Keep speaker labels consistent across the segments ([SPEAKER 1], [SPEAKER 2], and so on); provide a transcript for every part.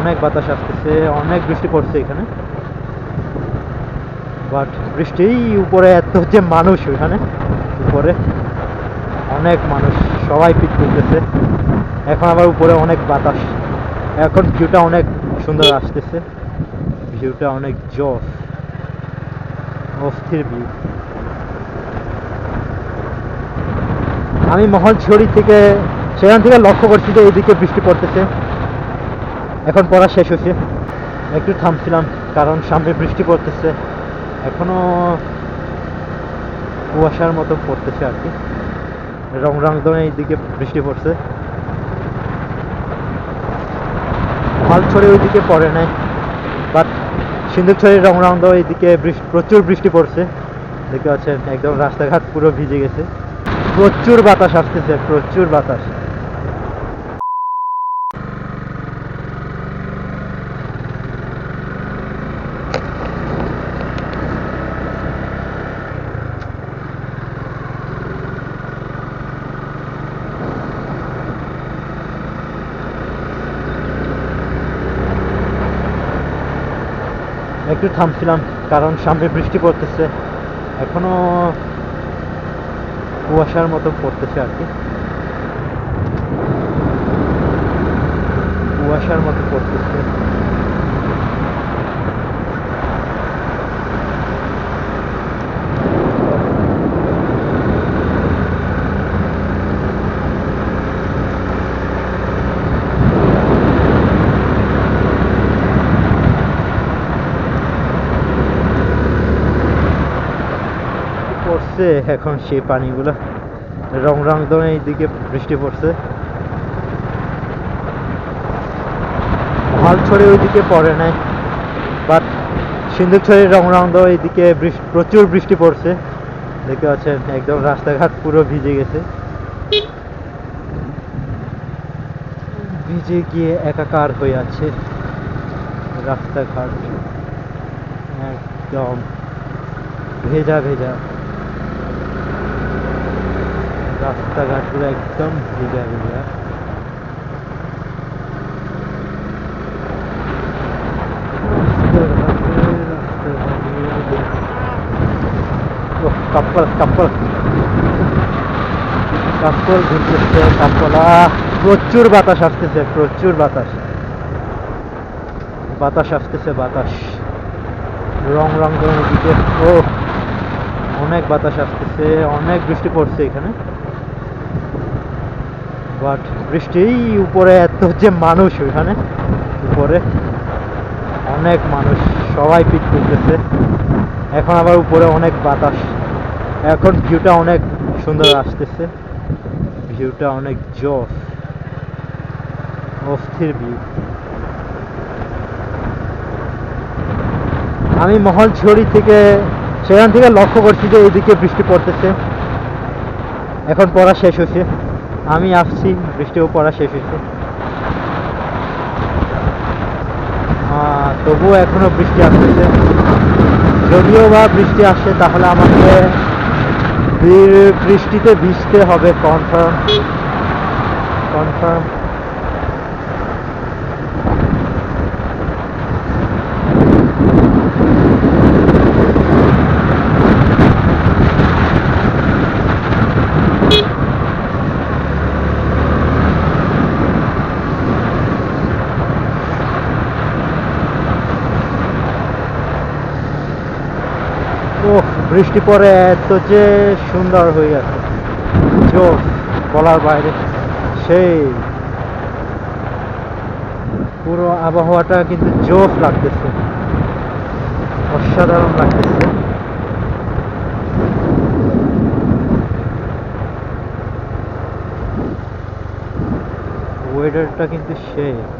[SPEAKER 1] অনেক বাতাস আসতেছে, অনেক বৃষ্টি পড়ছে এখানে। বাট বৃষ্টি উপরে এত যে মানুষ ওইখানে, উপরে অনেক মানুষ, সবাই পিক তুলতেছে। এখন আবার উপরে অনেক বাতাস। এখন ভিউটা অনেক সুন্দর আসতেছে। ভিউটা অনেক জস অস্থির ভিউ আমি মহলছড়ি থেকে, সেখান থেকে লক্ষ্য করছি যে এইদিকে বৃষ্টি পড়তেছে। এখন পড়া শেষ হয়েছে। একটু থামছিলাম, কারণ সামনে বৃষ্টি পড়তেছে। এখনও কুয়াশার মতো পড়তেছে আর কি। রং রং ধরে এইদিকে বৃষ্টি পড়ছে। মালছড়ি ওইদিকে পড়ে নাই বাট সিন্ধুকছড়ির রং রং ধরে এইদিকে প্রচুর বৃষ্টি পড়ছে। দেখতে পাচ্ছেন, একদম রাস্তাঘাট পুরো ভিজে গেছে। প্রচুর বাতাস আসতেছে, প্রচুর বাতাস। একটু থামছিলাম কারণ সামনে বৃষ্টি পড়তেছে। এখনও কুয়াশার মতো পড়তেছে আর কি কুয়াশার মতো পড়তেছে পড়ছে এখন সেই পানিগুলো। রং রং ধরে এইদিকে বৃষ্টি পড়ছে। মালছড়ি ওইদিকে পড়ে নাই বাট সিন্ধুকছড়ির রং রং ধরে এইদিকে প্রচুর বৃষ্টি পড়ছে। দেখতে পাচ্ছেন, একদম রাস্তাঘাট পুরো ভিজে গেছে। ভিজে গিয়ে একাকার হয়ে আছে রাস্তাঘাট। একদম ভেজা ভেজা। রাস্তাঘাটগুলো একদম ভেজা ভেজা। কাপল ঘুরতেছে কাপলা প্রচুর বাতাস আসতেছে, প্রচুর বাতাস। বাতাস আসতেছে, বাতাস। রং রং ধরনের দিকে অনেক বাতাস আসতেছে, অনেক বৃষ্টি পড়ছে এখানে। বাট বৃষ্টি উপরে এত যে মানুষ ওইখানে, উপরে অনেক মানুষ, সবাই পিক তুলতেছে। এখন আবার উপরে অনেক বাতাস। এখন ভিউটা অনেক সুন্দর আসতেছে। ভিউটা অনেক জস অস্থির ভিউ আমি মহলছড়ি থেকে, সেখান থেকে লক্ষ্য করছি যে এইদিকে বৃষ্টি পড়তেছে। এখন পড়া শেষ হয়েছে। আমি আসছি, বৃষ্টিও পড়া শেষ হয়েছে। তবুও এখনও বৃষ্টি আসতেছে। যদিও বা বৃষ্টি আসে তাহলে আমাকে বৃষ্টিতে ভিজতে হবে কনফার্ম কনফার্ম ও বৃষ্টি পরে এত যে সুন্দর হয়ে গেছে। জোস বলার বাইরে। সেই পুরো আবহাওয়াটা কিন্তু জোস লাগতেছে। অসাধারণ লাগতেছে। ওয়েদারটা কিন্তু সেই।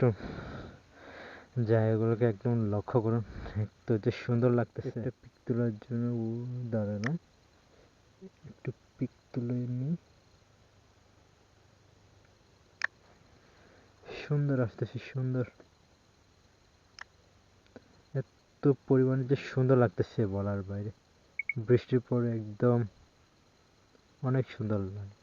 [SPEAKER 1] একটু জায়গাগুলোকে একদম লক্ষ্য করুন। তো যে সুন্দর লাগতেছে। একটা পিক তোলার জন্য ও দাঁড়ালাম একটু পিক তুলে নি। সুন্দর আসতেছে, সুন্দর। এত পরিমাণে যে সুন্দর লাগতেছে বলার বাইরে। বৃষ্টির পরে একদম। অনেক সুন্দর লাগে।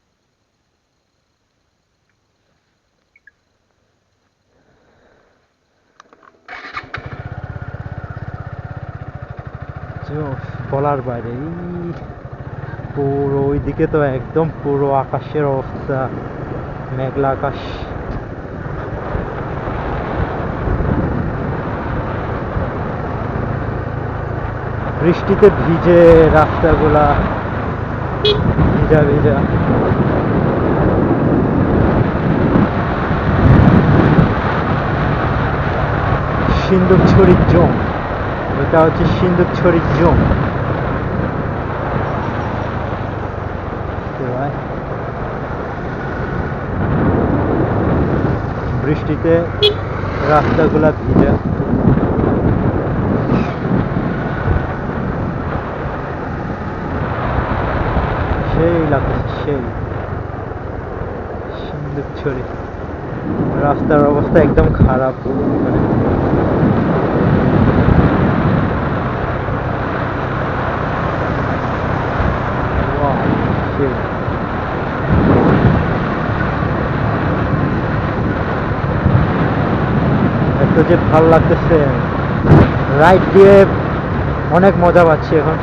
[SPEAKER 1] বলার বাইরে। পুরো ওইদিকে তো একদম পুরো আকাশের অবস্থা, মেঘলা আকাশ। বৃষ্টিতে ভিজে রাস্তাগুলা ভিজা ভিজা। সিন্দুক ছড়ির জম ওটা হচ্ছে সিন্দুক ছড়ির জম। বুঝতে পারলে? বৃষ্টিতে রাস্তাগুলা ভিজা। সেই লাগতেছে সেই। সিন্দুক ছড়ি। রাস্তার অবস্থা একদম খারাপ। সেই এত যে ভালো লাগতেছে রাইড দিয়ে অনেক মজা পাচ্ছি এখন।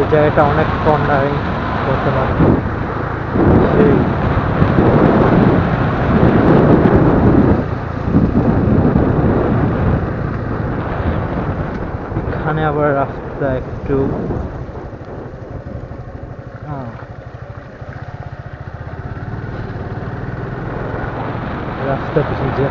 [SPEAKER 1] এই জায়গাটা অনেক কর্নারিং করতে পারে সেই। 再步行一。